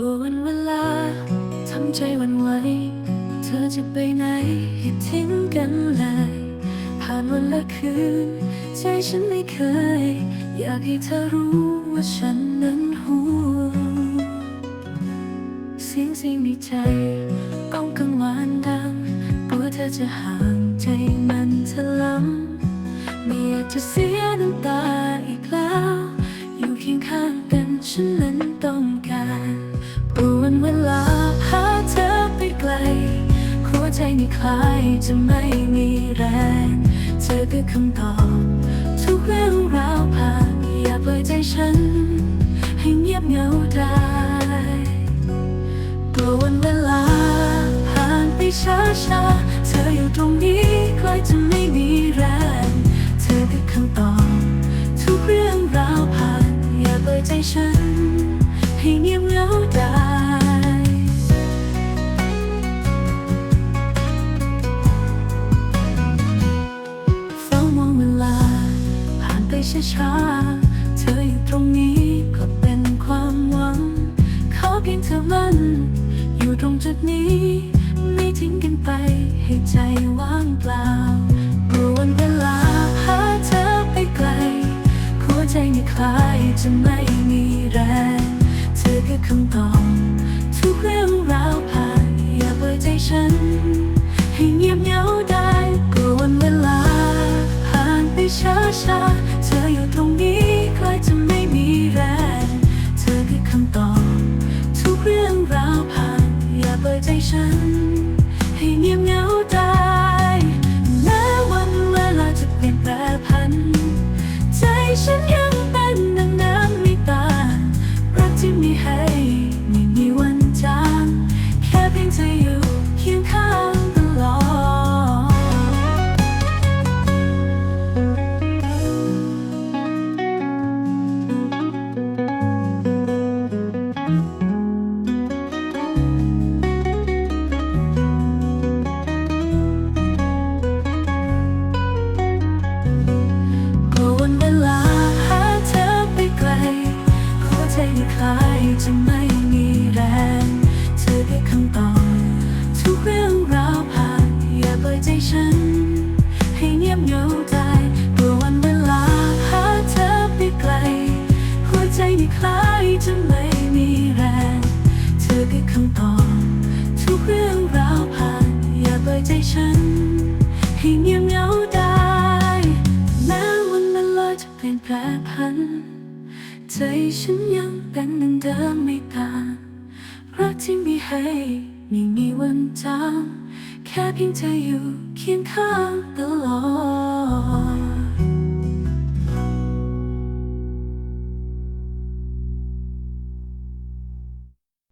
ลวันเวลาทำใจวันไหวเธอจะไปไหนอย่าทิ้งกันเลยผ่านวันและคืน ใจฉันไม่เคย อยากให้เธอรู้ว่าฉันนั้นห่วงเสียงเสียงในใจก้องกังวานดังกลัวเธอจะห่างใจมันถล้ำไม่อยากจะเสียน้ำตา คล้ายจะไม่มีแรง เธอคือคำตอบ ทุกเรื่องราวผ่านอย่าปล่อยใจฉัน ให้เงียบเหงาได้กลัววันเวลา ผ่านไปช้าช้าเธออยู่ตรงนี้ใกล้จะไม่มีแรง เธอคือคำตอบ ทุกเรื่องราวผ่านอย่าเปิดใจฉัน ช้าๆ เธออยู่ตรงนี้ก็เป็นความหวัง ขอเพียงเธอมันอยู่ตรงจุดนี้ ไม่ทิ้งกันไปให้ใจว่างเปล่ากลัววันเวลาพาเธอไปไกล หัวใจนี่คลายจะไม่มีแรง เธอคือคำตอบทุกเรื่องราวผ่านอย่าเปิดใจฉัน ที่คล้ายจะไม่มีแรง เธอคือคำตอบทุกเรื่องราวผ่านอย่าปล่อยใจฉัน ให้เงียบเหงาได้กลัววันเวลาหาเธอไปไกล หัวใจนี่คล้ายจะ ใจฉันยังเป็นดังเดิมไม่ต่างรักที่มีให้ไม่มีวันจางแค่เพียงเธออยู่เคียงข้างตลอด